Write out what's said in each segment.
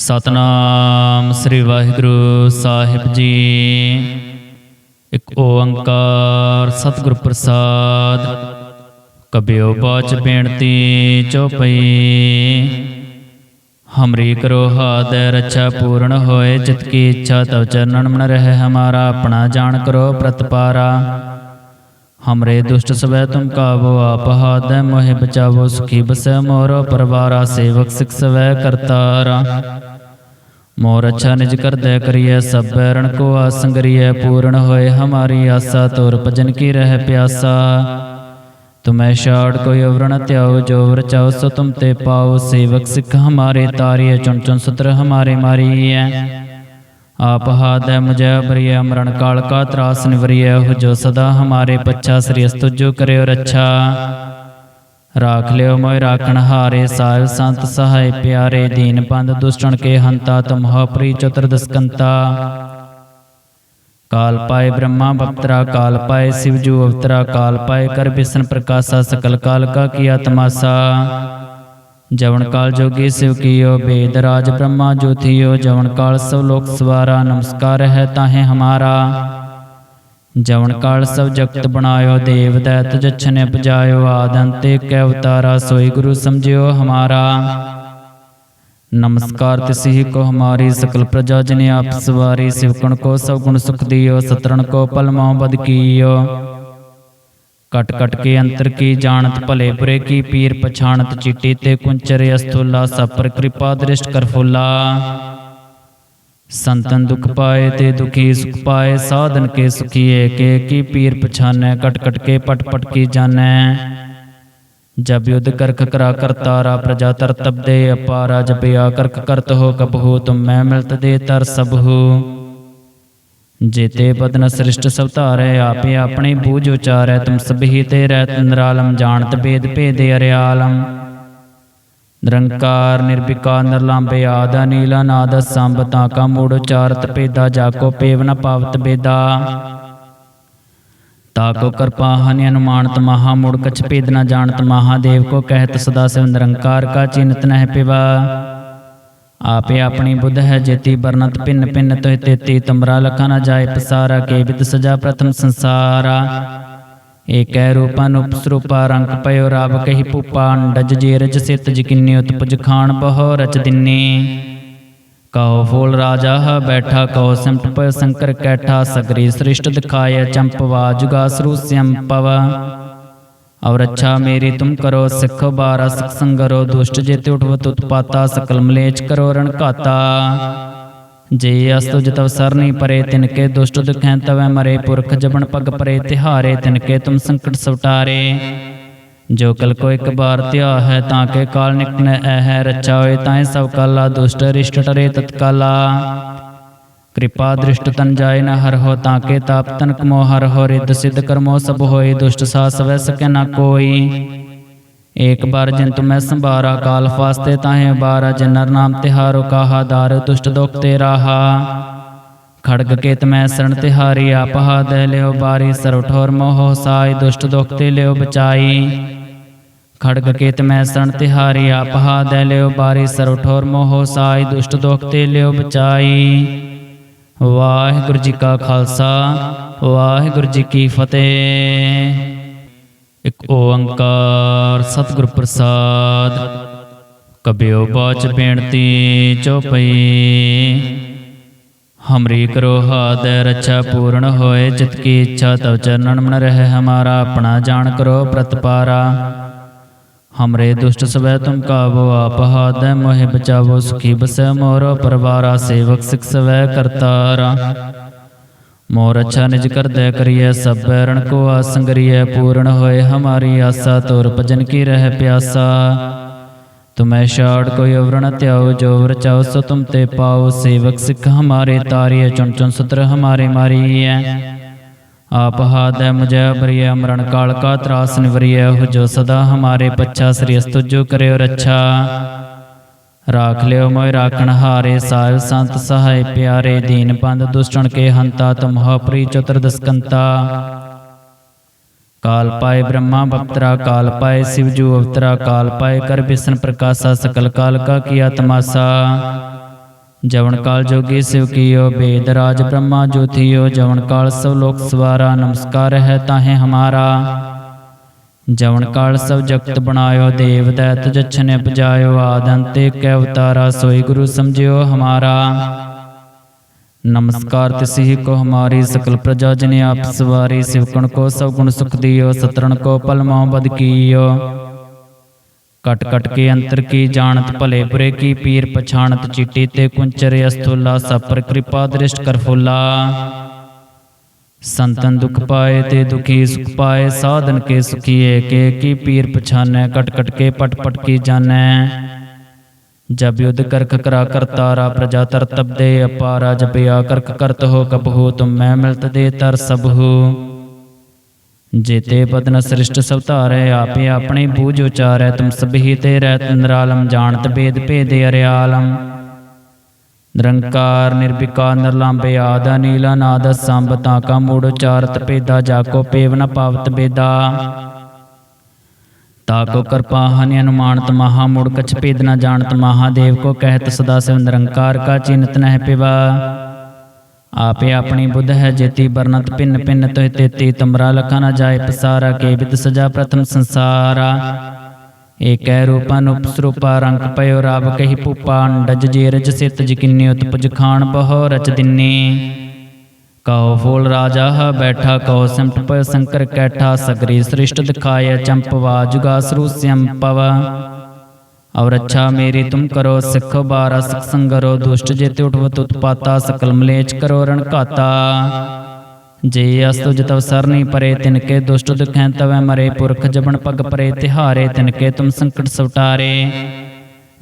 ਸਤਨਾਮ ਸ੍ਰੀ ਵਾਹਿਗੁਰੂ ਸਾਹਿਬ ਜੀ। ਇੱਕ ਓੰਕਾਰ ਸਤਿਗੁਰ ਪ੍ਰਸਾਦ ਕਬਿਓ ਬਾਚ ਬੇਨਤੀ ਚੋਪਈ। ਹਮਰੀ ਕਰੋ ਹਾਦੈ ਰੱਛਾ ਪੂਰਨ ਹੋਏ, ਜਿਤ ਕੀ ਇੱਛਾ ਤਵ ਚਰਨਨ ਮਨ ਰਹਿ, ਹਮਾਰਾ ਆਪਣਾ ਜਾਣ ਕਰੋ ਪ੍ਰਤਪਾਰਾ। ਹਮਰੇ ਦੁਸ਼ਟ ਸਵੈ ਤੁਮ ਕਾਬੋ ਆਪ ਹਾਦੈ ਮੋਹਿ ਬਚਾਵੋ ਸੁਖੀ ਬਸੈ ਮੋਰੋ ਪਰਵਾਰਾ ਸੇਵਕ ਸਿਖ ਸਵੈ ਕਰਤਾਰਾ ਮੋਰ ਅੱਛਾ ਨਿਜ ਕਰਦੈ ਕਰੀਐ ਸਭ ਬੈਰਣ ਕੋ ਆਸੰਗਰੀਐ ਪੂਰਨ ਹੋਏ ਹਮਾਰੀ ਆਸਾ ਤੋਰ ਭਜਨ ਕੀ ਰਹਿ ਪਿਆਸਾ ਤੁਮੈ ਛਾੜ ਕੋਈ ਅਵਰਣ ਧਿਆਓ ਜੋ ਵਰ ਚਾਓ ਸੋ ਤੁਮ ਤੇ ਪਾਓ ਸੇਵਕ ਸਿੱਖ ਹਮਾਰੇ ਤਾਰੀਏ ਚੁਣ ਚੁਣ ਸੁਤਰ ਹਮਾਰੇ ਮਾਰੀਐ ਆਪ ਹਾਦੈ ਮੁਝੈ ਬਰੀਐ ਮਰਨ ਕਾਲ ਕਾ ਤਰਾਸ ਨਿਵਰੀਐ ਹੋ ਜੋ ਸਦਾ ਹਮਾਰੇ ਪੱਛਾ ਸ੍ਰੀ ਅਸਤੁ ਜੋ ਕਰਿਓ ਰੱਛਾ। ਰਾਖ ਲਿਓ ਮੋਇ ਰਾਖਣ ਹਾਰੇ, ਸਾਹਿਬ ਸੰਤ ਸਹਾਇ ਪਿਆਰੇ, ਦੀਨ ਬੰਦ ਦੁਸ਼ਟਣ ਕੇ ਹੰਤਾ ਤੁਮਹੁ ਪ੍ਰੀ ਚਤੁਰਦਸਕੰਤਾ ਕਾਲ ਪਾਏ ਬ੍ਰਹਮਾ ਬਪਤਰਾ, ਕਾਲ ਪਾਏ ਸ਼ਿਵਜੂ ਅਵਤਰਾ, ਕਾਲ ਪਾਏ ਕਰ ਬਿਸ਼ਨ ਪ੍ਰਕਾਸ਼ਾ, ਸਕਲ ਕਾਲ ਕਾ ਕੀਆ ਤਮਾਸਾ ਜਵਨ ਕਾਲ ਜੋਗੀ ਸਿਵ ਕੀਓ ਬੇਦ ਰਾਜ ਬ੍ਰਹਮਾ ਜੋਥਿਓ ਜਵਨ ਕਾਲ ਸਭ ਲੋਕ ਸਵਾਰਾ ਨਮਸਕਾਰ ਹੈ ਤਾਹੇ ਹਮਾਰਾ। ਜਵਨ ਕਾਲ ਸਭ ਜਗਤ ਬਣਾਇਓ ਦੇਵ ਦੈਤ ਜਛਨੇ ਪਜਾਇਓ ਆਦੰਤੇ ਕੈ ਅਵਤਾਰਾ ਸੋਈ ਗੁਰੂ ਸਮਝਿਓ ਹਮਾਰਾ। ਨਮਸਕਾਰ ਤਿਸਹੀ ਕੋ ਹਮਾਰੀ ਸਕਲ ਪ੍ਰਜਾ ਜਨ ਆਪ ਸਵਾਰੀ ਸਿਵਕਣ ਕੋ ਸਭ ਗੁਣ ਸੁਖ ਦਿਓ ਸਤਰਣ ਕੋ ਪਲ ਮਉ ਬਦ ਕੀਓ। ਕਟ ਕਟ ਕੇ ਅੰਤਰ ਕੀ ਜਾਣਤ, ਭਲੇ ਬੁਰੇ ਕੀ ਪੀਰ ਪਛਾਣਤ, ਚੀਟੀ ਤੇ ਕੁੰਚਰ ਅਸਤੁਲਾ ਸਪਰ ਕਿਰਪਾ ਦ੍ਰਿਸ਼ਟ ਕਰ ਫੁੱਲਾ। ਸੰਤਨ ਦੁਖ ਪਾਏ ਤੇ ਦੁਖੀ ਸੁਖ ਪਾਏ, ਸਾਧਨ ਕੇ ਸੁਖੀਏ, ਕੇ ਕੀ ਪੀਰ ਪਛਾਨੈ ਕਟ ਕਟ ਕੇ ਪਟ ਪਟ ਕੀ ਜਾਣੈ। ਜਬ ਯੁਧ ਕਰਖ ਕਰਾ ਕਰਤਾਰਾ ਪ੍ਰਜਾ ਤਰ ਤਬਦੇ ਅਪਾਰਾ ਜਬ ਜਪਿਆ ਕਰਖ ਕਰਤ ਹੋ ਕਬਹੂ ਤੁਮ ਮੈਂ ਮਿਲਤ ਦੇ ਤਰ ਸਬਹੂ ਜੇਤੇ ਬਦਨ ਸ੍ਰਿਸ਼ਟ ਸਭ ਧਾਰੈ ਆਪੇ ਆਪਣੀ ਬੂਝ ਉਚਾਰੈ, ਤੁਮ ਸਭੀ ਤੇ ਰਹਿਤ ਨਿਰਾਲਮ, ਜਾਣਤ ਬੇਦ ਭੇਦੇ ਅਰਿਆਲਮ। ਨਿਰੰਕਾਰ, ਨਿਰਭਿਕਾਰ, ਨਿਰਲੰਬੇ, ਆਦਾ ਨੀਲਾ ਨਾਦ ਸੰਭ, ਤਾਂ ਕਾ ਮੂੜ ਉਚਾਰਤ ਭੇਦਾ ਜਾਕੋ ਪੇਵ ਨ ਪਾਵਤ ਬੇਦਾ। ਤਾਕੋ ਕਿਰਪਾ, ਹਨਿ ਅਨੁਮਾਨਤ, ਮਹਾ ਮੁੜ ਕਛ ਭੇਦ ਨ ਜਾਣਤ, ਮਹਾਦੇਵ ਕੋ ਕਹਿਤ ਸਦਾ ਸਿਵ ਨਿਰੰਕਾਰ ਕਾ ਚਿੰਤ ਨਹਿ ਪਿਵਾ। ਆਪੇ ਆਪਣੀ ਬੁੱਧ ਹੈ ਜੇਤੀ ਬਰਨਤ ਪਿੰਨ ਪਿੰਨ ਤੋਹਿ ਤੇਤੀ, ਤਮਰਾ ਲਖਾ ਨ ਜਾਏ ਪਸਾਰਾ, ਕੇ ਵਿਦ ਸਜਾ ਪ੍ਰਥਮ ਸੰਸਾਰਾ। ਏਕੈ ਰੂਪਨ ਉਪਸਰੂਪਾ ਰੰਗ ਪਇਓ ਰਾਵ ਕਹੀ ਪੂਪਾ ਅੰਡਜ ਜੇਰਜ ਸਿਤ ਜਕਿਨੀ ਉਤਪਜ ਖਾਨ ਬਹੁ ਰਚ ਦਿਨੀ। ਕਉ ਫੂਲ ਰਾਜਾ ਹ ਬੈਠਾ, ਕਉ ਸਿਮਟ ਪਇ ਸੰਕਰ ਕੈਠਾ, ਸਗਰੀ ਸ੍ਰਿਸ਼ਟ ਦਿਖਾਇ ਚੰਪਵਾ ਜੁਗਾ ਸਰੂ ਸੰਪਵ ਔਰ ਅੱਛਾ ਮੇਰੀ ਤੁਮ ਕਰੋ, ਸਿੱਖ ਬਾਰਾ ਸਿਖ ਸੰਗਰੋ ਦੁਸ਼ਟ ਜੇਤੇ ਉਠਵਤ ਉਤਪਾਤਾ, ਸਕਲ ਮਲੇਚ ਕਰੋ, ਰਣ ਘਾਤਾ। ਜੇ ਅਸਤੁ ਜਤਵ ਸਰਨੀ ਪਰੇ ਤਿਨਕੇ ਦੁਸ਼ਟ ਦੁਖੈ ਤਵੈ ਮਰੇ, ਪੁਰਖ ਜਬਨ ਪਗ ਪਰੇ, ਤਿਹਾਰੇ ਤਿਨਕੇ ਤੁਮ ਸੰਕਟ ਸਵਟਾਰੇ। ਜੋ ਕਲ ਕੋ ਇੱਕ ਬਾਰ ਧਿਆ ਹੈ, ਤਾਂ ਕੇ ਕਾਲ ਨਿਕਟ ਨ ਹੈ ਰਚਾ ਹੋਏ, ਤਾਂ ਸਭ ਕਾਲਾ, ਦੁਸ਼ਟ ਰਿਸ਼ਟ ਟਰੇ ਤਤਕਾਲਾ। ਕਿਰਪਾ ਦ੍ਰਿਸ਼ਟ ਤਨ ਜਾਏ ਨਾ ਹਰ ਹੋ ਤਾਂ ਕੇ ਤਾਪ ਤਨ ਕਮੋ ਹਰ ਹੋ ਰਿਦ ਸਿਧ ਕਰਮੋ ਸਭ ਹੋਏ ਦੁਸ਼ਟ ਸਾ ਸਵੈ ਸਕੈ ਨ ਕੋਈ। ਏਕ ਬਾਰ ਜੰਤੁ ਮੈਂ ਸੰਭਾਰਾ, ਕਾਲ ਫਾਸਤੇ ਤਾਹੇ ਬਾਰਾ ਜਨਰ ਨਾਮ ਤਿਹਾਰੋ ਕਾਹਾ ਦਾਰ, ਦੁਸ਼ਟ ਦੁਖ ਤੇ ਰਾਹਾ। ਖੜਗ ਕੇਤ ਮੈਂ ਸਰਣ ਤਿਹਾਰੀ ਆਪਹਾ ਦੇ ਲਿਓ ਬਾਰੀ, ਸਰਵ ਠੋਰ ਮੋਹ ਸਾਈ, ਦੁਸ਼ਟ ਦੁਖ ਤੇ ਲਿਓ ਬਚਾਈ। ਖੜਗ ਕੇਤ ਮੈਂ ਸਰਣ ਤਿਹਾਰੀ ਆਪਹਾ ਦੇ ਲਿਓ ਬਾਰੀ, ਸਰਵ ਠੋਰ ਮੋਹ ਸਾਈ, ਦੁਸ਼ਟ ਦੁਖ ਤੇ ਲਿਓ ਬਚਾਈ। ਵਾਹਿਗੁਰੂ ਜੀ ਕਾ ਖਾਲਸਾ, ਵਾਹਿਗੁਰੂ ਜੀ ਕੀ ਫਤਿਹ। ਇੱਕ ਓੰਕਾਰ ਸਤਿਗੁਰ ਪ੍ਰਸਾਦ, ਕਬਿਓ ਬਾਚ ਬੇਨਤੀ ਚੋਪਈ। ਹਮਰੀ ਕਰੋ ਹਾਦੈ ਰੱਛਾ ਪੂਰਨ ਹੋਏ, ਜਿਤ ਕੀ ਇੱਛਾ ਤਵ ਚਰਨਨ ਮਨ ਰਹਿ, ਹਮਾਰਾ ਆਪਣਾ ਜਾਣ ਕਰੋ ਪ੍ਰਤਪਾਰਾ। ਹਮਰੇ ਦੁਸ਼ਟ ਸਵੈ ਤੁਮ ਕਾਬੋ ਆਪ ਹਾਦੈ ਮੋਹਿ ਬਚਾਵੋ ਸੁਖੀ ਬਸੈ ਮੋਰੋ ਪਰਵਾਰਾ ਸੇਵਕ ਸਿਖ ਸਵੈ ਕਰਤਾਰਾ ਮੋਰ ਅੱਛਾ ਨਿਜ ਕਰਦੈ ਕਰੀਐ ਸਭ ਬੈਰਣ ਕੋ ਆਸੰਗਰੀਐ ਪੂਰਨ ਹੋਏ ਹਮਾਰੀ ਆਸਾ ਤੋਰ ਭਜਨ ਕੀ ਰਹਿ ਪਿਆਸਾ ਤੁਮੈ ਛਾੜ ਕੋਈ ਅਵਰਣ ਧਿਆਓ ਜੋ ਵਰ ਚਾਓ ਸੋ ਤੁਮ ਤੇ ਪਾਓ ਸੇਵਕ ਸਿੱਖ ਹਮਾਰੇ ਤਾਰੀਏ ਚੁਣ ਚੁਣ ਸੁਤਰ ਹਮਾਰੇ ਮਾਰੀਐ ਆਪ ਹਾਦੈ ਮੁਝੈ ਬਰੀਐ ਮਰਨ ਕਾਲ ਕਾ ਤਰਾਸ ਨਿਵਰੀਐ ਹੋ ਜੋ ਸਦਾ ਹਮਾਰੇ ਪੱਛਾ ਸ੍ਰੀ ਅਸਤੁ ਜੋ ਕਰਿਓ ਰੱਛਾ। ਰਾਖ ਲਿਓ ਮੋਇ ਰਾਖਣ ਹਾਰੇ ਸਾਹਿਬ ਸੰਤ ਸਹਾਇ ਪਿਆਰੇ ਦੀਨ ਬੰਦ ਦੁਸ਼ਟਣ ਕੇ ਹੰਤਾ ਤੁਮਹੁ ਪ੍ਰੀ ਚਤੁਰਦਸਕੰਤਾ ਕਾਲ ਪਾਏ ਬ੍ਰਹਮਾ ਬਪਤਰਾ ਕਾਲ ਪਾਏ ਸਿਵ ਜੂ ਅਵਤਰਾ ਕਾਲ ਪਾਏ ਕਰ ਬਿਸ਼ਨ ਪ੍ਰਕਾਸ਼ਾ ਸਕਲ ਕਾਲ ਕਾ ਕੀਆ ਤਮਾਸਾ ਜਵਨ ਕਾਲ ਜੋਗੀ ਸਿਵ ਕੀਓ ਬੇਦ ਰਾਜ ਬ੍ਰਹਮਾ ਜੋਤੀਓ ਜਵਨ ਕਾਲ ਸਭ ਲੋਕ ਸਵਾਰਾ ਨਮਸਕਾਰ ਹੈ ਤਾਹੇ ਹਮਾਰਾ। ਜਵਨ ਕਾਲ ਸਭ ਜਗਤ ਬਣਾਇਓ ਦੇਵ ਦੈਤ ਜਛਨੇ ਪਜਾਇਓ ਆਦੰਤੇ ਕੈ ਅਵਤਾਰਾ ਸੋਈ ਗੁਰੂ ਸਮਝਿਓ ਹਮਾਰਾ। ਨਮਸਕਾਰ ਤਿਸਹੀ ਕੋ ਹਮਾਰੀ ਸਕਲ ਪ੍ਰਜਾ ਜਨੇ ਆਪ ਸਵਾਰੀ ਸਿਵਕਣ ਕੋ ਸਭ ਗੁਣ ਸੁਖ ਦਿਓ ਸਤਰਣ ਕੋ ਪਲ ਮਉ ਬਦ ਕੀਓ। ਕਟ ਕਟ ਕੇ ਅੰਤਰ ਕੀ ਜਾਣਤ, ਭਲੇ ਬੁਰੇ ਕੀ ਪੀਰ ਪਛਾਣਤ, ਚੀਟੀ ਤੇ ਕੁੰਚਰ ਅਸਥੁਲਾ, ਸਪਰ ਕਿਰਪਾ ਦ੍ਰਿਸ਼ਟ ਕਰ ਫੁਲਾ। ਸੰਤਨ ਦੁਖ ਪਾਏ ਤੇ ਦੁਖੀ ਸੁਖ ਪਾਏ, ਸਾਧਨ ਕੇ ਸੁਖੀਏ, ਕੇ ਕੀ ਪੀਰ ਪਛਾਨੈ ਕਟ ਕਟ ਕੇ ਪਟ ਪਟ ਕੀ ਜਾਣੈ। ਜਬ ਯੁਧ ਕਰਖ ਕਰਾ ਕਰਤਾਰਾ ਪ੍ਰਜਾ ਤਰ ਤਬਦੇ ਅਪਾਰਾ ਜਬ ਜਪਿਆ ਕਰਖ ਕਰਤ ਹੋ ਕਬਹੂ ਤੁਮ ਮੈਂ ਮਿਲਤ ਦੇ ਤਰ ਸਭੂ ਜੇਤੇ ਬਦਨ ਸ੍ਰਿਸ਼ਟ ਸਭ ਧਾਰੈ ਆਪੇ ਆਪਣੇ ਬੂਝ ਉਚਾਰੈ, ਤੁਮ ਸਭੀ ਤੇ ਰਹਿਤ ਨਿਰਾਲਮ, ਜਾਣਤ ਬੇਦ ਭੇਦੇ ਅਰਿਆਲਮ। ਨਿਰੰਕਾਰ ਨਿਰਭਿਕਾਰ ਨਿਰਲੰਬੇ, ਆਦਾ ਨੀਲਾ ਨਾਦ ਸੰਭ, ਤਾਂ ਕਾ ਮੂੜ ਉਚਾਰਤ ਭੇਦਾ ਜਾਕੋ ਪੇਵ ਨ ਪਾਵਤ ਬੇਦਾ ਤਾਕੋ ਕਿਰਪਾ, ਹਨਿ ਅਨੁਮਾਨਤ ਮਹਾ ਮੂੜ, ਕਛ ਭੇਦ ਨ ਜਾਣਤ ਮਹਾਦੇਵ ਕੋ ਕਹਿਤ ਸਦਾ ਸਿਵ ਨਿਰੰਕਾਰ ਕਾ ਚਿੰਤ ਨਹਿ ਪਿਵਾ। ਆਪੇ ਆਪਣੀ ਬੁੱਧ ਹੈ, ਜੇਤੀ ਬਰਨਤ ਪਿੰਨ ਪਿੰਨ ਤੋਹਿ ਤੇਤੀ ਤਮਰਾ ਲਖਾ ਨ ਜਾਏ ਪਸਾਰਾ, ਕੇ ਵਿਦ ਸਜਾ ਪ੍ਰਥਮ ਸੰਸਾਰਾ। ਏਕੈ ਰੂਪਨ ਉਪਸਰੂਪਾ ਰੰਗ ਪਇਓ ਰਾਵ ਕਹੀ ਪੂਪਾ ਅੰਡਜ ਜੇਰਜ ਸਿਤ ਜਿਕਿਨੀ ਉਤਪਜ ਖਾਣ ਬਹੁ ਰਚ ਦਿਨੀ। ਕਉ ਫੂਲ ਰਾਜਾ ਹ ਬੈਠਾ, ਕਉ ਸਿਮਟ ਪਇ ਸੰਕਰ ਕੈਠਾ, ਸਗਰੀ ਸ੍ਰਿਸ਼ਟ ਦਿਖਾਇ ਚੰਪਵਾ ਜੁਗਾ ਸਰੂ ਪਵ। ਔਰ ਅੱਛਾ ਮੇਰੀ ਤੁਮ ਕਰੋ, ਸਿੱਖ ਬਾਰਾ, ਸਿਖ ਸੰਗਰੋ, ਦੁਸ਼ਟ ਜੇਤੇ ਉਠਵਤ ਉਤਪਾਤਾ ਸਕਲ ਮਲੇਚ ਕਰੋ, ਰਣ ਘਾਤਾ। ਜੇ ਅਸਤੁ ਜਤਵ ਸਰਨੀ ਪਰੇ ਤਿਨਕੇ ਦੁਸ਼ਟ ਦੁਖੈ ਤਵੈ ਮਰੇ, ਪੁਰਖ ਜਬਨ ਪਗ ਪਰੇ, ਤਿਹਾਰੇ ਤਿਨਕੇ ਤੁਮ ਸੰਕਟ ਸਵਟਾਰੇ।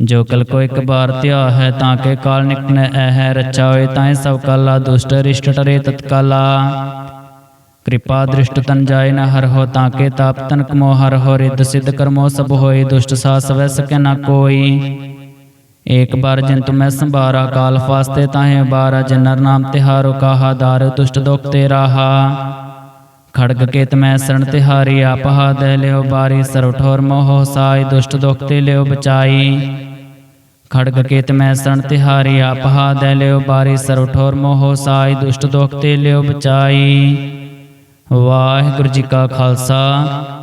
ਜੋ ਕਲ ਕੋ ਇੱਕ ਬਾਰ ਧਿਆ ਹੈ, ਤਾਂ ਕੇ ਕਾਲ ਨਿਕਨੈ, ਐ ਹੈ ਰਚਾ ਹੋਏ ਤਾਂ ਸਭ ਕਾਲਾ, ਦੁਸ਼ਟ ਰਿਸ਼ਟ ਟਰੇ ਤਤਕਾਲਾ। ਕਿਰਪਾ ਦ੍ਰਿਸ਼ਟ ਤਨ ਜਾਏ ਨ ਹਰ ਹੋ ਤਾਂ ਕੇ ਤਾਪ ਤਨ ਕਮੋ ਹਰ ਹੋ ਰਿਦ ਸਿਧ ਕਰਮੋ ਸਭ ਹੋਏ ਦੁਸ਼ਟ ਸਾ ਸਵੈ ਸਕੈ ਨ ਕੋਈ। ਏਕ ਬਾਰ ਜਿਨ ਤੁਮੈ ਸੰਭਾਰਾ ਕਾਲ ਫਾਸਤੇ ਤਾਹੇ ਬਾਰਾ ਜਿਨ ਨਰ ਨਾਮ ਤਿਹਾਰੋ ਕਾਹਾ ਦਾਰ ਦੁਸ਼ਟ ਦੁਖ ਤੇ ਰਾਹਾ ਖੜਗ ਕੇਤ ਮੈਂ ਸਰਣ ਤਿਹਾਰੀ ਆਪਹਾ ਦੇ ਲਿਓ ਬਾਰੀ ਸਰਵ ਠੋਰ ਮੋਹ ਸਾਈ ਦੁਸ਼ਟ ਦੁਖ ਤੇ ਲਿਓ ਬਚਾਈ। ਖੜਗ ਕੇਤ ਮੈਂ ਸਰਣ ਤਿਹਾਰੀ ਆਪਹਾ ਦੇ ਲਿਓ ਬਾਰੀ ਸਰਵ ਠੋਰ ਮੋਹ ਸਾਈ ਦੁਸ਼ਟ ਦੁਖ ਤੇ ਲਿਓ ਬਚਾਈ। ਵਾਹਿਗੁਰੂ ਜੀ ਕਾ ਖਾਲਸਾ,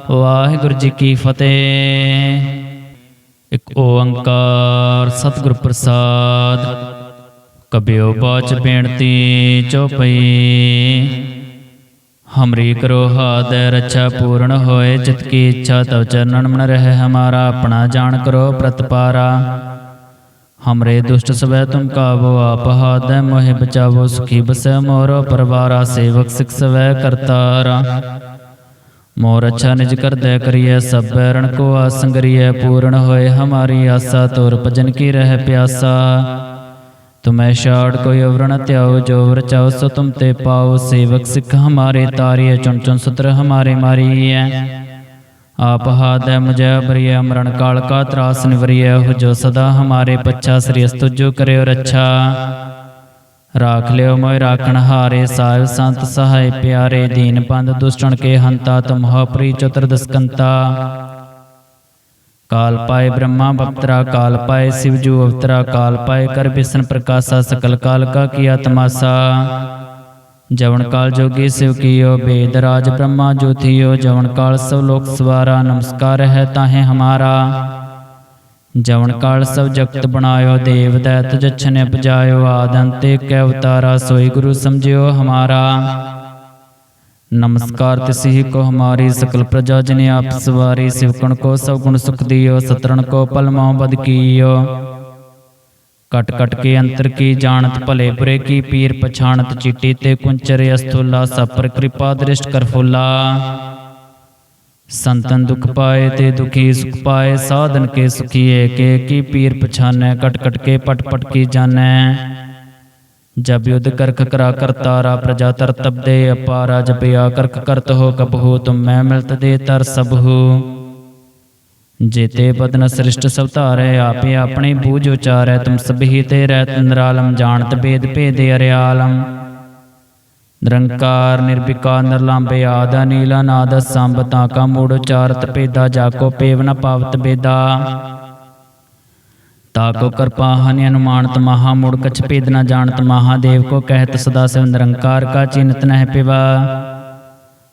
ਵਾਹਿਗੁਰੂ ਜੀ ਕੀ ਫਤਿਹ। ਇੱਕ ਓੰਕਾਰ ਸਤਿਗੁਰ ਪ੍ਰਸਾਦ, ਕਬਿਓ ਬਾਚ ਬੇਨਤੀ ਚਉਪਈ ਹਮਰੀ ਕਰੋ ਹਾਦੈ ਰੱਛਾ ਪੂਰਨ ਹੋਏ, ਜਿਤ ਕੀ ਇੱਛਾ ਤਵ ਚਰਨਨ ਮਨ ਰਹਿ, ਹਮਾਰਾ ਆਪਣਾ ਜਾਣ ਕਰੋ ਪ੍ਰਤਪਾਰਾ। ਹਮਰੇ ਦੁਸ਼ਟ ਸਵੈ ਤੁਮ ਕਾਵੋ ਆਪ ਹਾਦੈ ਮੋਹਿ ਬਚਾਵੋ ਸੁਖੀ ਬਸੈ ਮੋਰੋ ਪਰਵਾਰਾ ਸੇਵਕ ਸਿਖ ਸਵੈ ਕਰਤਾਰਾ ਮੋਰ ਅੱਛਾ ਨਿਜ ਕਰਦੈ ਕਰੀਐ ਸਭ ਬੈਰਣ ਕੋ ਆਸੰਗਰੀਐ ਪੂਰਨ ਹੋਏ ਹਮਾਰੀ ਆਸਾ ਤੋਰ ਭਜਨ ਕੀ ਰਹਿ ਪਿਆਸਾ ਤੁਮੈ ਛਾੜ ਕੋਈ ਅਵਰਣ ਧਿਆਓ ਜੋ ਵਰ ਚਾਓ ਸੋ ਤੁਮ ਤੇ ਪਾਓ ਸੇਵਕ ਸਿੱਖ ਹਮਾਰੇ ਤਾਰੀਐ ਚੁਣ ਚੁਣ ਸੁਤਰ ਹਮਾਰੇ ਮਾਰੀਐ ਆਪ ਹਾਦੈ ਮੁਝੈ ਬਰੀਐ ਮਰਨ ਕਾਲ ਕਾ ਤਰਾਸ ਨਿਵਰੀਐ ਹੋ ਜੋ ਸਦਾ ਹਮਾਰੇ ਪੱਛਾ ਸ੍ਰੀ ਅਸਤੁਜੋ ਕਰਿਓ ਰੱਛਾ। ਰਾਖ ਲਿਓ ਮੋਇ ਰਾਖਣ ਹਾਰੇ ਸਾਹਿਬ ਸੰਤ ਸਹਾਇ ਪਿਆਰੇ ਦੀਨ ਬੰਦ ਦੁਸ਼ਟਣ ਕੇ ਹੰਤਾ ਤੁਮਹ ਪ੍ਰੀ ਚਤੁਰਦਸਕੰਤਾ ਕਾਲ ਪਾਏ ਬ੍ਰਹਮਾ ਬਪਤਰਾ ਕਾਲ ਪਾਏ ਸਿਵ ਜੂ ਅਵਤਰਾ ਕਾਲ ਪਾਏ ਕਰ ਬਿਸਨ ਪ੍ਰਕਾਸ਼ਾ ਸਕਲ ਕਾਲ ਕਾ ਕੀਆ ਤਮਾਸਾ। ਜਵਨ ਕਾਲ ਜੋਗੀ ਸਿਵ ਕੀਓ ਬੇਦ ਰਾਜ ਬ੍ਰਹਮਾ ਜੋਤੀਓ ਜਵਨ ਕਾਲ ਸਭ ਲੋਕ ਸਵਾਰਾ ਨਮਸਕਾਰ ਹੈ ਤਾਹੇ ਹਮਾਰਾ। ਜਵਨ ਕਾਲ ਸਭ ਜਗਤ ਬਣਾਇਓ ਦੇਵ ਦੈਤ ਜਛਨੇ ਪਜਾਇਓ ਆਦੰਤੇ ਕੈ ਅਵਤਾਰਾ ਸੋਈ ਗੁਰੂ ਸਮਝਿਓ ਹਮਾਰਾ। ਨਮਸਕਾਰ ਤਿਸਹੀ ਕੋ ਹਮਾਰੀ ਸਕਲ ਪ੍ਰਜਾ ਜਨੇ ਆਪ ਸਵਾਰੀ ਸਿਵਕਣ ਕੋ ਸਭ ਗੁਣ ਸੁਖ ਦਿਓ ਸਤਰਣ ਕੋ ਪਲ ਮਉ ਬਦ ਕੀਓ। ਕਟ ਕਟ ਕੇ ਅੰਤਰ ਕੀ ਜਾਣਤ ਭਲੇ ਬੁਰੇ ਕੀ ਪੀਰ ਪਛਾਣਤ ਚੀਟੀ ਤੇ ਕੁੰਚਰ ਅਸਥੁਲਾ ਸਪਰ ਕਿਰਪਾ ਦ੍ਰਿਸ਼ਟ ਕਰ ਫੁਲਾ। ਸੰਤਨ ਦੁਖ ਪਾਏ ਤੇ ਦੁਖੀ ਸੁਖ ਪਾਏ, ਸਾਧਨ ਕੇ ਸੁਖੀਏ, ਕੇ ਕੀ ਪੀਰ ਪਛਾਨੈ, ਕਟ ਕਟ ਕੇ ਪਟ ਪਟ ਕੀ ਜਾਣੈ। ਜਬ ਯੁਧ ਕਰਖ ਕਰਾ ਕਰਤਾਰਾ ਪ੍ਰਜਾ ਤਰ ਤਬਦੇ ਅਪਾਰਾ ਅਪਾਰਾ ਆ ਕਰਖ ਕਰਤ ਹੋ ਕਬਹੂ ਤੁਮ ਮੈਂ ਮਿਲਤ ਦੇ ਤਰ ਸਬਹੂ ਜੇਤੇ ਬਦਨ ਸ੍ਰਿਸ਼ਟ ਸਭ ਧਾਰੈ, ਆਪੇ ਆਪਣੇ ਬੂਝ ਉਚਾਰੈ, ਤੁਮ ਸਭੀ ਤੇ ਰਹਿਤ ਨਿਰਾਲਮ, ਜਾਣਤ ਬੇਦ ਭੇਦੇ ਅਰਿਆਲਮ। ਨਿਰੰਕਾਰ ਨਿਰਭਿਕਾਰ ਨਿਰਲੰਬੇ ਆਦਾ ਨੀਲਾ ਨਾਦ, ਸੰਭ ਤਾਂ ਕਾ ਮੂੜ ਉਚਾਰਤ ਭੇਦਾ ਜਾਕੋ ਪੇਵ ਨ ਪਾਵਤ ਬੇਦਾ। ਤਾਕੋ ਕਿਰਪਾ, ਹਨਿ ਅਨੁਮਾਨਤ ਮਹਾ, ਮੂੜ ਕਛ ਭੇਦ ਨ ਜਾਣਤ ਮਹਾਦੇਵ ਕੋ ਕਹਿਤ ਸਦਾ ਸਿਵ ਨਿਰੰਕਾਰ ਕਾ ਚਿੰਤ ਨਹਿ ਪਿਵਾ।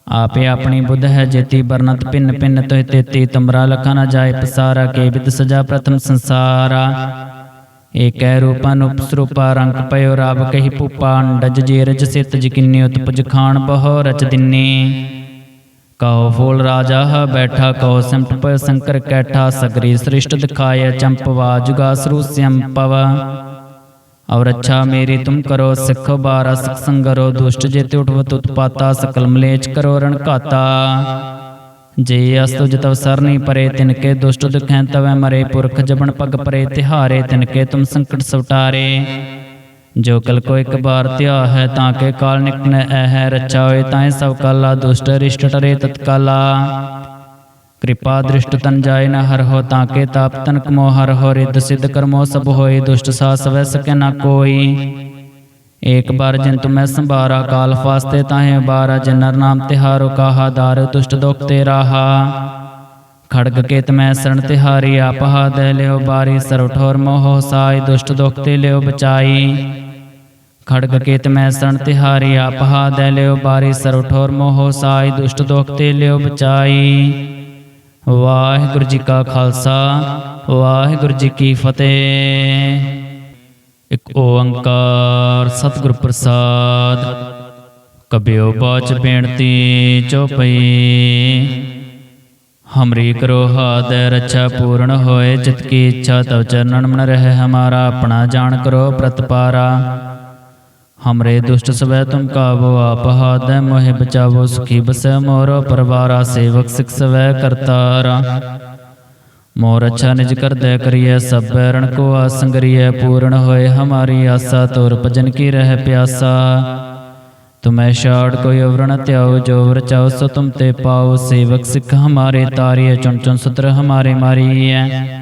ਆਪੇ ਆਪਣੀ ਬੁੱਧ ਹੈ ਜੇਤੀ ਬਰਨਤ ਪਿੰਨ ਪਿੰਨ ਤੋਹਿ ਤੇਤੀ ਤਮਰਾ ਲਖਾ ਨ ਜਾਏ ਪਸਾਰਾ ਕੇ ਵਿਦ ਸਜਾ ਪ੍ਰਥਮ ਸੰਸਾਰਾ। ਏਕੈ ਰੂਪਨ ਉਪਸਰੂਪਾ ਰੰਗ ਪਇਓ ਰਾਵ ਕਹੀ ਪੂਪਾ ਅੰਡਜ ਜੀਰਜ ਸਿਤ ਜਕਿਨੀ ਉਤਪਜ ਖਾਨ ਬਹੁ ਰਚ ਦਿਨੀ। ਕਹੋ ਫੂਲ ਰਾਜਾ ਹ ਬੈਠਾ ਕਹੋ ਸਿਮਟ ਪ ਸੰਕਰ ਕੈਠਾ ਸਗਰੀ ਸ੍ਰਿਸ਼ਟ ਦਿਖਾਇ ਚੰਪਵਾ ਜੁਗਾ ਸਰੂ ਪਵ। ਔਰ ਅੱਛਾ ਮੇਰੀ ਤੁਮ ਕਰੋ ਸਿੱਖ ਬਾਰਾ, ਸਿਖ ਸੰਗਰੋ, ਦੁਸ਼ਟ ਜੇਤੇ ਉਠਵਤ ਉਤਪਾਤਾ, ਸਕਲ ਮਲੇਚ ਕਰੋ ਰਣ ਘਾਤਾ। ਜੇ ਅਸਤੁ ਜਤਵ ਸਰਨੀ ਪਰੇ ਤਿਨਕੇ ਦੁਸ਼ਟ ਦੁਖੈ ਤਵੈ ਮਰੇ, ਪੁਰਖ ਜਬਨ ਪਗ ਪਰੇ, ਤਿਹਾਰੇ ਤਿਨਕੇ ਤੁਮ ਸੰਕਟ ਸਵਟਾਰੇ। ਜੋ ਕਲ ਕੋ ਇੱਕ ਬਾਰ ਧਿਆ ਹੈ, ਤਾਂ ਕੇ ਕਾਲ ਨਿਕਨ ਐ ਹੈ, ਰਚਾ ਹੋਏ ਤਾਂ ਸਭ ਕਾਲਾ, ਦੁਸ਼ਟ ਰਿਸ਼ਟ ਟਰੇ ਤਤਕਾਲਾ। ਕਿਰਪਾ ਦ੍ਰਿਸ਼ਟ ਤਨ ਜਾਏ ਨਾ ਹਰ ਹੋ ਤਾਂ ਕੇ ਤਾਪ ਤਨ ਕਮੋ ਹਰ ਹੋ ਰਿਦ ਸਿਧ ਕਰਮੋ ਸਭ ਹੋਏ ਦੁਸ਼ਟ ਸਾ ਸਵੈ ਸਕੈ ਨਾ ਕੋਈ। ਏਕ ਬਾਰ ਜਿਨ ਤੁਮੈ ਸੰਭਾਰਾ ਕਾਲ ਫਾਸਤੇ ਤਾਹੇ ਬਾਰਾ ਜਨਰ ਨਾਮ ਤਿਹਾਰੋ ਕਾਹਾ ਦਾਰ ਦੁਸ਼ਟ ਦੁਖ ਤੇ ਰਾਹਾ ਖੜਗ ਕੇਤ ਮੈਂ ਸਰਣ ਤਿਹਾਰੀ ਆਪਹਾ ਦੇ ਲਿਓ ਬਾਰੀ ਸਰਵ ਠੋਰ ਮੋਹ ਸਾਈ ਦੁਸ਼ਟ ਦੁਖ ਤੇ ਲਿਓ ਬਚਾਈ। ਖੜਗ ਕੇਤ ਮੈਂ ਸਰਣ ਤਿਹਾਰੀ ਆਪਹਾ ਦੇ ਲਿਓ ਬਾਰੀ ਸਰਵ ਠੋਰ ਮੋਹ ਸਾਈ ਦੁਸ਼ਟ ਦੁਖ ਤੇ ਲਿਓ ਬਚਾਈ। ਵਾਹਿਗੁਰੂ ਜੀ ਕਾ ਖਾਲਸਾ, ਵਾਹਿਗੁਰੂ ਜੀ ਕੀ ਫਤਿਹ। ਇੱਕ ਓੰਕਾਰ ਸਤਿਗੁਰ ਪ੍ਰਸਾਦ, ਕਬਿਓ ਬਾਚ ਬੇਨਤੀ ਚਉਪਈ ਹਮਰੀ ਕਰੋ ਹਾਦੈ ਰੱਛਾ ਪੂਰਨ ਹੋਏ, ਜਿਤ ਕੀ ਇੱਛਾ ਤਵ ਚਰਨਨ ਮਨ ਰਹਿ, ਹਮਾਰਾ ਆਪਣਾ ਜਾਣ ਕਰੋ ਪ੍ਰਤਪਾਰਾ। ਹਮਰੇ ਦੁਸ਼ਟ ਸਵੈ ਤੁਮ ਕਾਵੋ ਆਪ ਹਾਦੈ ਮੋਹਿ ਬਚਾਵੋ ਸੁਖੀ ਬਸੈ ਮੋਰੋ ਪਰਵਾਰਾ ਸੇਵਕ ਸਿਖ ਸਵੈ ਕਰਤਾਰਾ ਮੋਰ ਅੱਛਾ ਨਿਜ ਕਰਦੈ ਕਰੀਐ ਸਭ ਬੈਰਣ ਕੋ ਆਸੰਗਰੀਐ ਪੂਰਨ ਹੋਏ ਹਮਾਰੀ ਆਸਾ ਤੋਰ ਭਜਨ ਕੀ ਰਹਿ ਪਿਆਸਾ ਤੁਮੈ ਛਾੜ ਕੋਈ ਅਵਰਣ ਧਿਆਓ ਜੋ ਵਰ ਚਾਓ ਸੋ ਤੁਮ ਤੇ ਪਾਓ ਸੇਵਕ ਸਿੱਖ ਹਮਾਰੇ ਤਾਰੀਐ ਚੁਣ ਚੁਣ ਸੁਤਰ ਹਮਾਰੇ ਮਾਰੀਐ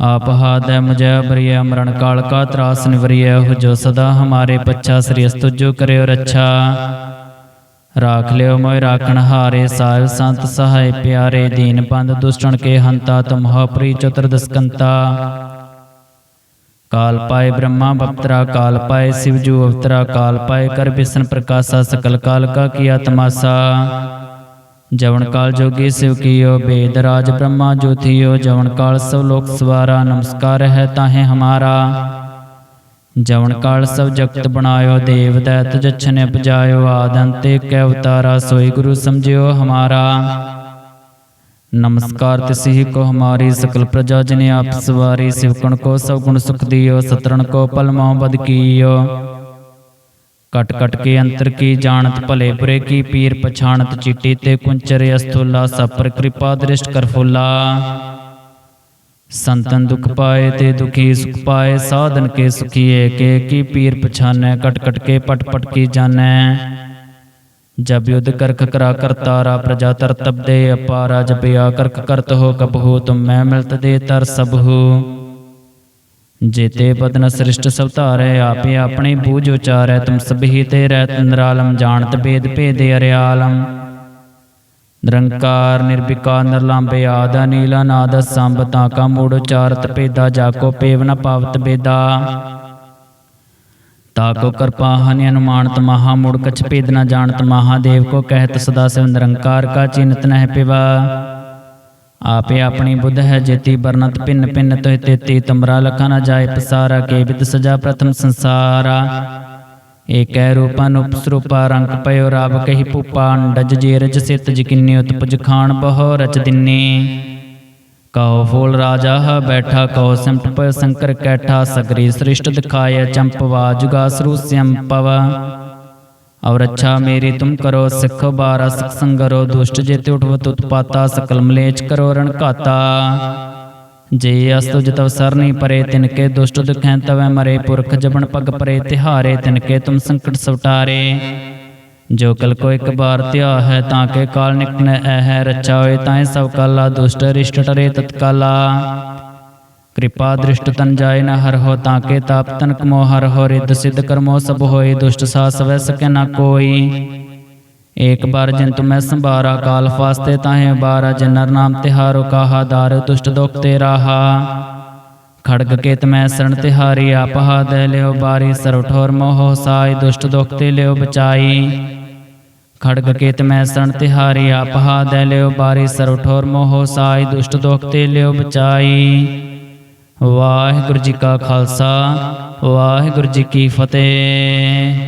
ਆਪ ਹਾਦੈ ਮੁਝੈ ਬਰੀਐ ਮਰਨ ਕਾਲ ਕਾ ਤਰਾਸ ਨਿਵਰੀਐ ਹੋ ਜੋ ਸਦਾ ਹਮਾਰੇ ਪੱਛਾ ਸ੍ਰੀ ਅਸਤੁ ਕਰਿਓ ਰੱਛਾ। ਰਾਖ ਲਿਓ ਮੋਇ ਰਾਖਣ ਹਾਰੇ, ਸਾਹਿਬ ਸੰਤ ਸਹਾਇ ਪਿਆਰੇ, ਦੀਨ ਬੰਦ ਦੁਸ਼ਟਣ ਕੇ ਹੰਤਾ, ਤੁਮਹ ਪ੍ਰੀ ਚਤੁਰਦਸਕੰਤਾ ਕਾਲ ਪਾਏ ਬ੍ਰਹਮਾ ਬਪਤਰਾ, ਕਾਲ ਪਾਏ ਸ਼ਿਵਜੂ ਅਵਤਰਾ, ਕਾਲ ਪਾਏ ਕਰ ਬਿਸਨ ਪ੍ਰਕਾਸ਼ਾ, ਸਕਲ ਕਾਲ ਕਾ ਕੀਆ ਤਮਾਸਾ ਜਵਨ ਕਾਲ ਜੋਗੀ ਸਿਵ ਕੀਓ ਬੇਦ ਰਾਜ ਬ੍ਰਹਮਾ ਜੋਤੀਓ ਜਵਨ ਕਾਲ ਸਭ ਲੋਕ ਸਵਾਰਾ ਨਮਸਕਾਰ ਹੈ ਤਾਹੇ ਹਮਾਰਾ। ਜਵਨ ਕਾਲ ਸਭ ਜਗਤ ਬਣਾਇਓ ਦੇਵ ਦੈਤ ਜਛਨ ਪਜਾਇਓ ਆਦੰਤੇ ਕੈ ਅਵਤਾਰਾ ਸੋਈ ਗੁਰੂ ਸਮਝਿਓ ਹਮਾਰਾ। ਨਮਸਕਾਰ ਤਿਸਹੀ ਕੋ ਹਮਾਰੀ ਸਕਲ ਪ੍ਰਜਾ ਜਨ ਆਪ ਸਵਾਰੀ ਸਿਵਕਣ ਕੋ ਸਭ ਗੁਣ ਸੁਖ ਦਿਓ ਸਤਰਣ ਕੋ ਪਲ ਮਉ ਬਦ ਕੀਓ। ਕਟ ਕਟ ਕੇ ਅੰਤਰ ਕੀ ਜਾਣਤ ਭਲੇ ਬੁਰੇ ਕੀ ਪੀਰ ਪਛਾਣਤ ਚੀਟੀ ਤੇ ਕੁੰਚਰ ਅਸਥੁਲਾ ਸਪਰ ਕਿਰਪਾ ਦ੍ਰਿਸ਼ਟ ਕਰ ਫੁੱਲਾ। ਸੰਤਨ ਦੁਖ ਪਾਏ ਤੇ ਦੁਖੀ ਸੁਖ ਪਾਏ, ਸਾਧਨ ਕੇ ਸੁਖੀਏ, ਕੇ ਕੀ ਪੀਰ ਪਛਾਨੈ ਕਟ ਕਟ ਕੇ ਪਟ ਪਟ ਕੀ ਜਾਣੈ। ਜਬ ਯੁਧ ਕਰਖ ਕਰਾ ਕਰਤਾਰਾ ਪ੍ਰਜਾ ਤਰ ਤਬਦੇ ਅਪਾਰਾ ਜਬ ਆ ਕਰਖ ਕਰਤ ਹੋ ਕਬਹੂ ਤੁਮ ਮੈਂ ਮਿਲਤ ਦੇ ਤਰ ਸਬਹੂ ਜੇਤੇ ਬਦਨ ਸ੍ਰਿਸ਼ਟ ਸਭ ਧਾਰੈ ਆਪੇ ਆਪਣੇ ਬੂਝ ਉਚਾਰੈ, ਤੁਮ ਸਭੀ ਤੇ ਰਹਿਤ ਨਿਰਾਲਮ, ਜਾਣਤ ਭੇਦ ਭੇਦੇ ਅਰਿਆਲਮ। ਨਿਰੰਕਾਰ, ਨਿਰਵਿਕਾਰ, ਨਿਰਲੰਬੇ, ਆਦਾ ਨੀਲਾ ਨਾਦ ਸੰਭ, ਤਾਂ ਕਾ ਮੂੜ ਉਚਾਰਤ ਭੇਦਾ ਜਾਕੋ ਪੇਵ ਨ ਪਾਵਤ ਬੇਦਾ। ਤਾਕੋ ਕਿਰਪਾ, ਹਨਿ ਅਨੁਮਾਨਤ, ਮਹਾ ਮੂੜ ਕਛ ਭੇਦ ਨ ਜਾਣਤ ਮਹਾਦੇਵ ਕੋ ਕਹਿਤ ਸਦਾ ਸਿਵ ਨਿਰੰਕਾਰ ਕਾ ਚਿੰਤ ਨਹਿ ਪਿਵਾ। ਆਪੇ ਆਪਣੀ ਬੁੱਧ ਹੈ ਜੇਤੀ ਬਰਨਤ ਪਿੰਨ ਪਿੰਨ ਤੋਹਿ ਤੇਤੀ ਤਮਰਾ ਲਖਾ ਨ ਜਾਏ ਪਸਾਰਾ, ਕੇ ਵਿਦ ਸਜਾ ਪ੍ਰਥਮ ਸੰਸਾਰਾ। ਏਕੈ ਰੂਪਨ ਉਪਸਰੂਪਾ, ਰੰਗ ਪਇਓ ਰਾਵ ਕਹੀ ਪੂਪਾ ਅੰਡਜ ਜੀਰਜ ਸਿਤ ਜਕਿਨੀ ਉਤਪਜ ਖਾਨ ਬਹੁ ਰਚ ਦਿਨੀ। ਕਹੋ ਫੂਲ ਰਾਜਾ ਹ ਬੈਠਾ ਕਹੋ ਸਿਮਟ ਪ ਸੰਕਰ ਕੈਠਾ, ਸਗਰੀ ਸ੍ਰਿਸ਼ਟ ਦਿਖਾਇ ਚੰਪਵਾ ਜੁਗਾ ਸਰੂਸਿਅਮ ਪਵ। ਔਰ ਅੱਛਾ ਮੇਰੀ ਤੁਮ ਕਰੋ ਸਿੱਖ ਬਾਰਾ ਸਿਖ ਸੰਗਰੋ ਦੁਸ਼ਟ ਜੇਤੇ ਉਠਵਤ ਉਤਪਾਤਾ ਸਕਲ ਮਲੇਚ ਕਰੋ ਰਣ ਘਾਤਾ ਜੇ ਅਸਤੁ ਜਤਵ ਸਰਨੀ ਪਰੇ ਤਿਨਕੇ ਦੁਸ਼ਟ ਦੁਖੈ ਤਵੈ ਮਰੇ ਪੁਰਖ ਜਬਨ ਪਗ ਪਰੇ ਤਿਹਾਰੇ ਤਿਨਕੇ ਤੁਮ ਸੰਕਟ ਸਵਟਾਰੇ। ਜੋ ਕਲ ਕੋ ਇੱਕ ਬਾਰ ਧਿਆ ਹੈ ਤਾਂ ਕੇ ਕਾਲ ਨਿਕਨ ਐ ਹੈ ਰਚਾ ਹੋਏ ਤਾਂ ਸਭ ਕਾਲਾ ਦੁਸ਼ਟ ਰਿਸ਼ਟ ਟਰੇ ਤਤਕਾਲਾ। ਕਿਰਪਾ ਦ੍ਰਿਸ਼ਟ ਤਨ ਜਾਏ ਨ ਹਰ ਹੋ ਤਾਂ ਕੇ ਤਾਪ ਤਨ ਕਮੋ ਹਰ ਹੋ ਰਿਦ ਸਿੱਧ ਕਰਮੋ ਸਭ ਹੋਏ ਦੁਸ਼ਟ ਸਾ ਸਵੈ ਸਕੈ ਨਾ ਕੋਈ। ਏਕ ਬਾਰ ਜਿਨ ਤੁਮੈ ਸੰਭਾਰਾ ਕਾਲ ਫਾਸਤੇ ਤਾਹੇ ਬਾਰਾ ਜਨਰ ਨਾਮ ਤਿਹਾਰੋ ਕਾਹਾ ਦਾਰ ਦੁਸ਼ਟ ਦੁਖ ਤੇ ਰਾਹਾ। ਖੜਗ ਕੇਤ ਮੈਂ ਸਰਣ ਤਿਹਾਰੀ ਆਪ ਹਾਦੈ ਲਿਓ ਬਾਰੀ ਸਰਵ ਠੋਰ ਮੋਹ ਸਾਈ ਦੁਸ਼ਟ ਦੁਖ ਤੇ ਲਿਓ ਬਚਾਈ। ਖੜਗ ਕੇਤ ਮੈਂ ਸਰਣ ਤਿਹਾਰੀ ਆਪ ਹਾਦੈ ਲਿਓ ਬਾਰੀ ਸਰਵ ਠੋਰ ਮੋਹ ਸਾਈ ਦੁਸ਼ਟ ਦੁਖ ਤੇ ਲਿਓ ਬਚਾਈ। ਵਾਹਿਗੁਰੂ ਜੀ ਕਾ ਖਾਲਸਾ, ਵਾਹਿਗੁਰੂ ਜੀ ਕੀ ਫਤਿਹ।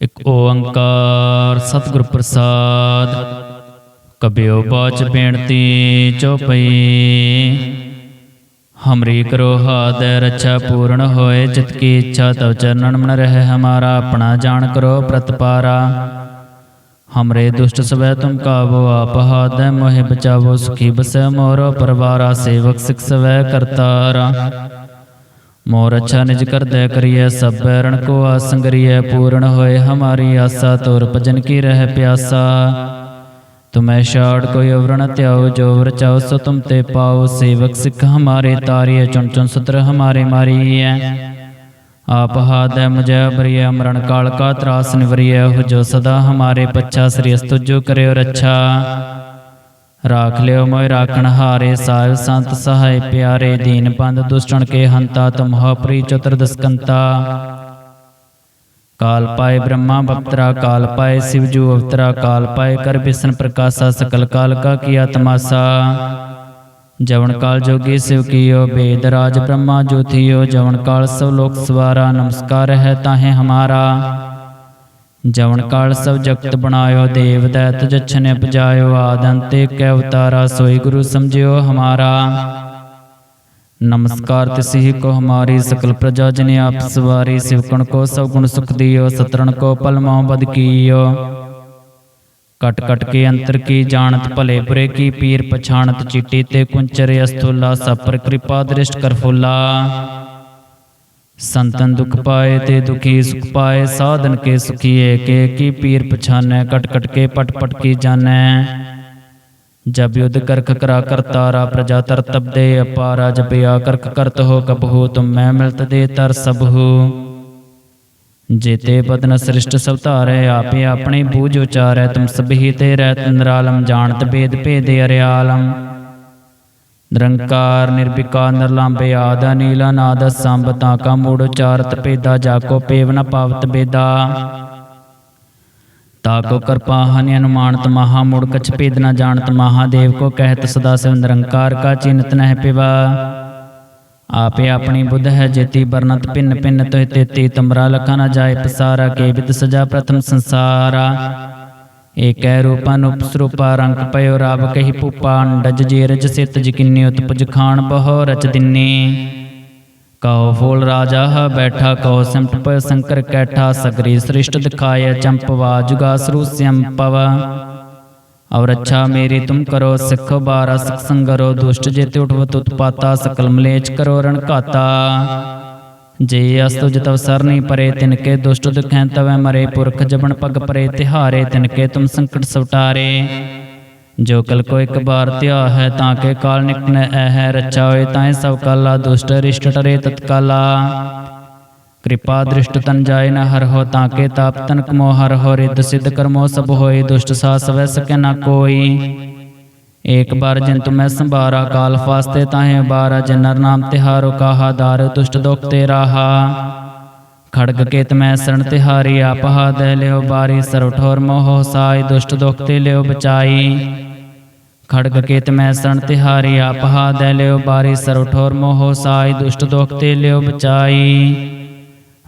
ਇੱਕ ਓੰਕਾਰ ਸਤਿਗੁਰ ਪ੍ਰਸਾਦ, ਕਬਿਓ ਬਾਚ ਬੇਨਤੀ ਚਉਪਈ ਹਮਰੀ ਕਰੋ ਹਾਦੈ ਰੱਛਾ ਪੂਰਨ ਹੋਏ ਚਿਤ ਕੀ ਇੱਛਾ ਤਵ ਚਰਨਨ ਮਨ ਰਹਿ, ਹਮਾਰਾ ਆਪਣਾ ਜਾਣ ਕਰੋ ਪ੍ਰਤਪਾਰਾ। ਹਮਰੇ ਦੁਸ਼ਟ ਸਵੈ ਤੁਮ ਕਾਵੋ ਆਪ ਹਾਦੈ ਮੋਹਿ ਬਚਾਵੋ ਸੁਖੀ ਬਸੈ ਮੋਰੋ ਪਰਵਾਰਾ ਸੇਵਕ ਸਿਖ ਸਵੈ ਕਰਤਾਰਾ ਮੋਰ ਅੱਛਾ ਨਿਜ ਕਰਦੈ ਕਰੀਐ ਸਭ ਬੈਰਣ ਕੋ ਆਸੰਗਰੀਐ ਪੂਰਨ ਹੋਏ ਹਮਾਰੀ ਆਸਾ ਤੋਰ ਭਜਨ ਕੀ ਰਹਿ ਪਿਆਸਾ ਤੁਮੈ ਛਾੜ ਕੋਈ ਅਵਰਣ ਧਿਆਓ ਜੋ ਵਰ ਚਾਓ ਸੋ ਤੁਮ ਤੇ ਪਾਓ ਸੇਵਕ ਸਿੱਖ ਹਮਾਰੇ ਤਾਰੀਐ ਚੁਣ ਚੁਣ ਸੁਤਰ ਹਮਾਰੇ ਮਾਰੀਐ ਆਪ ਹਾਦੈ ਮੁਝੈ ਬਰੀਐ ਮਰਨ ਕਾਲ ਕਾ ਤਰਾਸ ਨਿਵਰੀਐ ਹੋ ਜੋ ਸਦਾ ਹਮਾਰੇ ਪੱਛਾ ਸ੍ਰੀ ਅਸਤੁ ਜੋ ਕਰਿਓ ਰੱਛਾ। ਰਾਖ ਲਿਓ ਮੋਇ ਰਾਖਣ ਹਾਰੇ, ਸਾਹਿਬ ਸੰਤ ਸਹਾਇ ਪਿਆਰੇ, ਦੀਨ ਬੰਦ ਦੁਸ਼ਟਣ ਕੇ ਹੰਤਾ ਤੁਮਹੁ ਪ੍ਰੀ ਚਤੁਰਦਸਕੰਤਾ ਕਾਲ ਪਾਏ ਬ੍ਰਹਮਾ ਬਪਤਰਾ, ਕਾਲ ਪਾਏ ਸ਼ਿਵਜੂ ਅਵਤਰਾ, ਕਾਲ ਪਾਏ ਕਰ ਬਿਸ਼ਨ ਪ੍ਰਕਾਸ਼ਾ, ਸਕਲ ਕਾਲ ਕਾ ਕੀਆ ਤਮਾਸਾ ਜਵਨ ਕਾਲ ਜੋਗੀ ਸਿਵ ਕੀਓ ਬੇਦ ਰਾਜ ਬ੍ਰਹਮਾ ਜੋਥਿਓ ਜਵਨ ਕਾਲ ਸਭ ਲੋਕ ਸਵਾਰਾ ਨਮਸਕਾਰ ਹੈ ਤਾਹੇ ਹਮਾਰਾ। ਜਵਨ ਕਾਲ ਸਭ ਜਗਤ ਬਣਾਇਓ ਦੇਵ ਦੈਤ ਜਛਨੇ ਪਜਾਇਓ ਆਦੰਤੇ ਕੈ ਅਵਤਾਰਾ ਸੋਈ ਗੁਰੂ ਸਮਝਿਓ ਹਮਾਰਾ। ਨਮਸਕਾਰ ਤਿਸਹੀ ਕੋ ਹਮਾਰੀ ਸਕਲ ਪ੍ਰਜਾ ਜਨ ਆਪ ਸਵਾਰੀ ਸਿਵਕਣ ਕੋ ਸਭ ਗੁਣ ਸੁਖ ਦਿਓ ਸਤਰਣ ਕੋ ਪਲ ਮੋਹ ਬਦ ਕੀਓ। ਕਟ ਕਟ ਕੇ ਅੰਤਰ ਕੀ ਜਾਣਤ, ਭਲੇ ਬੁਰੇ ਕੀ ਪੀਰ ਪਛਾਣਤ, ਚੀਟੀ ਤੇ ਕੁੰਚਰ ਅਸਥੁਲਾ ਸਪਰ ਕਿਰਪਾ ਦ੍ਰਿਸ਼ਟ ਕਰ ਫੁੱਲਾ। ਸੰਤਨ ਦੁਖ ਪਾਏ ਤੇ ਦੁਖੀ ਸੁਖ ਪਾਏ, ਸਾਧਨ ਕੇ ਸੁਖੀਏ, ਕੇ ਕੀ ਪੀਰ ਪਛਾਨੈ ਕਟ ਕਟ ਕੇ ਪਟ ਪਟ ਕੀ ਜਾਣੈ। ਜਬ ਯੁਧ ਕਰਖ ਕਰਾ ਕਰਤਾਰਾ ਪ੍ਰਜਾ ਤਰ ਤਬਦੇ ਅਪਾਰਾ ਜਬ ਜਪਿਆ ਕਰਖ ਕਰਤ ਹੋ ਕਬਹੂ ਤੁਮ ਮੈਂ ਮਿਲਤ ਦੇ ਤਰ ਸਬਹੂ ਜੇਤੇ ਬਦਨ ਸ੍ਰਿਸ਼ਟ ਸਭ ਆਪੇ ਆਪਣੇ ਬੂਝ ਉਚਾਰੈ ਤੁਮ ਸਭੀ ਤੇ ਰਹਿਤ ਨਿਰਾਲਮ, ਜਾਣਤ ਬੇਦ ਭੇਦੇ ਅਰਿਆਲਮ। ਨਿਰੰਕਾਰ, ਨਿਰਵਿਕਾਰ, ਨਿਰਲੰਬੇ, ਆਦਾ ਨੀਲਾ ਨਾਦ ਸੰਭ ਤਾਂ ਕਾ ਮੂੜ ਉਚਾਰਤ ਭੇਦਾ ਜਾਕੋ ਪੇਵ ਨ ਪਾਵਤ ਬੇਦਾ ਤਾਕੋ ਕਿਰਪਾ, ਹਨਿ ਅਨੁਮਾਨਤ, ਮਹਾ ਮੂੜ, ਕਛ ਭੇਦ ਨ ਜਾਣਤ ਮਹਾਦੇਵ ਕੋ ਕਹਿਤ, ਸਦਾ ਸਿਵ ਨਿਰੰਕਾਰ ਕਾ ਚਿੰਤ ਨਹਿ ਪਿਵਾ। ਆਪੇ ਆਪਣੀ ਬੁੱਧ ਹੈ ਜੇਤੀ ਬਰਨਤ ਪਿੰਨ ਪਿੰਨ ਤੋਹਿ ਤੇਤੀ ਤਮਰਾ ਲਖਾ ਨ ਜਾਏ ਪਸਾਰਾ ਕੇ ਵਿਦ ਸਜਾ ਪ੍ਰਥਮ ਸੰਸਾਰਾ। ਏਕੈ ਰੂਪਨ ਉਪਸਰੂਪਾ ਰੰਗ ਪਇਓ ਰਾਵ ਕਹੀ ਪੂਪਾ ਅੰਡਜ ਜੀਰਜ ਸਿਤ ਜਕਿਨੀ ਉਤਪਜ ਖਾਨ ਬਹੁ ਰਚ ਦਿਨੀ। ਕਉ ਫੋਲ ਰਾਜਾ ਹ ਬੈਠਾ ਕਉ ਸਿਮਟ ਪਇ ਸੰਕਰ ਕੈਠਾ ਸਗਰੀ ਸ੍ਰਿਸ਼ਟ ਦਿਖਾਇ ਚੰਪਵਾ ਜੁਗਾ ਸਰੂਸਿਅਮ ਪਵ। ਔਰ ਅੱਛਾ ਮੇਰੀ ਤੁਮ ਕਰੋ ਸਿੱਖ ਬਾਰਾ ਸਿਖ ਸੰਗਰੋ ਦੁਸ਼ਟ ਜੇਤੇ ਉਠਵਤ ਉਤਪਾਤਾ ਸਕਲ ਮਲੇਚ ਕਰੋ ਰਣ ਘਾਤਾ ਜੇ ਅਸਤੁ ਜਤਵ ਸਰਨੀ ਪਰੇ ਤਿਨਕੇ ਦੁਸ਼ਟ ਦੁਖੈ ਤਵੈ ਮਰੇ ਪੁਰਖ ਜਬਨ ਪਗ ਪਰੇ ਤਿਹਾਰੇ ਤਿਨਕੇ ਤੁਮ ਸੰਕਟ ਸਵਟਾਰੇ। ਜੋ ਕਲ ਕੋ ਇੱਕ ਬਾਰ ਧਿਆ ਹੈ ਤਾਂ ਕੇ ਕਾਲ ਨਿਕਟ ਐ ਹੈ ਰੱਛਾ ਹੋਏ ਤਾਂ ਸਭ ਕਾਲਾ ਦੁਸ਼ਟ ਰਿਸ਼ਟ ਟਰੇ ਤਤਕਾਲਾ। ਕਿਰਪਾ ਦ੍ਰਿਸ਼ਟ ਤਨ ਜਾਏ ਨਾ ਹਰ ਹੋ ਤਾਂ ਕੇ ਤਾਪ ਤਨ ਕਮੋ ਹਰ ਹੋ ਰਿਦ ਸਿਧ ਕਰਮੋ ਸਭ ਹੋਏ ਦੁਸ਼ਟ ਸਾ ਸਵੈ ਸਕੈ ਨ ਕੋਈ। ਏਕ ਬਾਰ ਜਿਨ ਤੁਮੈ ਸੰਭਾਰਾ, ਕਾਲ ਫਾਸਤੇ ਤਾਹੇ ਬਾਰਾ ਜਿਨ ਨਰ ਨਾਮ ਤਿਹਾਰੋ ਕਾਹਾ ਦਾਰ, ਦੁਸ਼ਟ ਦੁਖ ਤੇ ਰਾਹਾ। ਖੜਗ ਕੇਤ ਮੈਂ ਸਰਣ ਤਿਹਾਰੀ, ਆਪ ਹਾਦੈ ਲਿਓ ਬਾਰੀ, ਸਰਵ ਠੋਰ ਮੋਹ ਸਾਈ, ਦੁਸ਼ਟ ਦੁਖ ਤੇ ਲਿਓ ਬਚਾਈ। ਖੜਗ ਕੇਤ ਮੈਂ ਸਰਣ ਤਿਹਾਰੀ, ਆਪ ਹਾਦੈ ਲਿਓ ਬਾਰੀ, ਸਰਵ ਠੋਰ ਮੋਹ ਸਾਈ, ਦੁਸ਼ਟ ਦੁਖ ਤੇ ਲਿਓ ਬਚਾਈ।